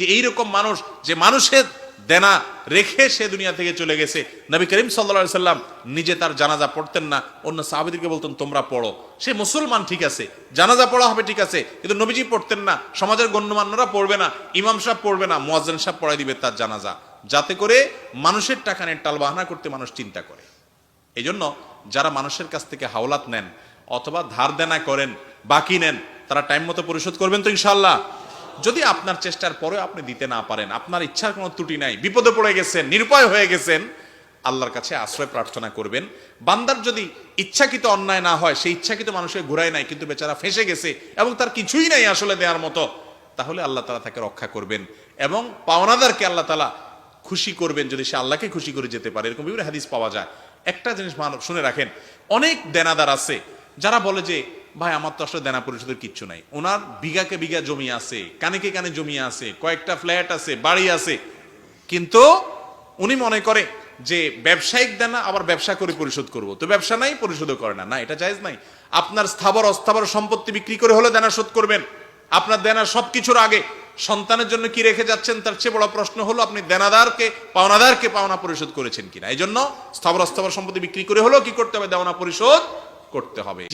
যে এইরকম মানুষ যে মানুষের দেনা রেখে সে দুনিয়া থেকে চলে গেছে। নবী করিম সাল্লা সাল্লাম নিজে তার জানাজা পড়তেন না, অন্য সাহাবিদেরকে বলতেন, তোমরা পড়ো। সে মুসলমান ঠিক আছে, জানাজা পড়া হবে ঠিক আছে, কিন্তু নবীজি পড়তেন না, সমাজের গণ্যমান্যরা পড়বে না, ইমাম সাহেব পড়বে না, মোয়াজ্জেন সাহেব পড়াই দিবে তার জানাজা, যাতে করে মানুষের টাকা নিয়ে টাল বাহানা করতে মানুষ চিন্তা করে। এই জন্য যারা মানুষের কাছ থেকে হাওলাত নেন অথবা ধার দেনা করেন, বাকি নেন, তারা টাইম মতো পরিশোধ করবেন তো ইনশাল্লাহ যদি আপনার চেষ্টার পরে আপনি দিতে না পারেন, আপনার ইচ্ছার কোনো ত্রুটি নাই, বিপদে পড়ে গেছেন, নিরুপায় হয়ে গেছেন, আল্লাহর কাছে আশ্রয় প্রার্থনা করবেন। বান্দার যদি ইচ্ছাকৃত অন্যায় না হয়, সেই ইচ্ছাকৃত মানুষের ঘুরায় নাই, কিন্তু বেচারা ফেসে গেছে এবং তার কিছুই নাই আসলে দেওয়ার মতো, তাহলে আল্লাহ তালা তাকে রক্ষা করবেন এবং পাওনাদারকে আল্লাহ তালা খুশি করবেন যদি সে আল্লাহকে খুশি করে যেতে পারে, এরকম বিভিন্ন হাদিস পাওয়া যায়। একটা জিনিস শুনে রাখেন, অনেক দেনাদার আছে, যারা বলে যে ভাই, আমার তো আসলে দেনা পরিশোধের কিচ্ছু নাই। ওনার বিঘাকে বিঘা জমি আছে, কানেকে কানে জমি আছে, কয়েকটা ফ্ল্যাট আছে, বাড়ি আছে। কিন্তু উনি মনে করে যে ব্যবসায়িক দেনা আবার ব্যবসা করে পরিশোধ করব। তো ব্যবসা নাই, পরিশোধও করে না। না, এটা জায়েজ নাই। আপনার স্থাবর, অস্থাবর সম্পত্তি বিক্রি করে হলে দেনা শোধ করবেন। আপনার দেনা সবকিছুর আগে সন্তানের জন্য কি রেখে যাচ্ছেন, তার চেয়ে বড় প্রশ্ন হলো, আপনি দেনাদারকে, পাওনাদারকে পাওনা পরিশোধ করেছেন কিনা? এই জন্য স্থাবর, অস্থাবর সম্পত্তি বিক্রি করে হলেও কি করতে হবে? দেওনা পরিশোধ করতে হবে।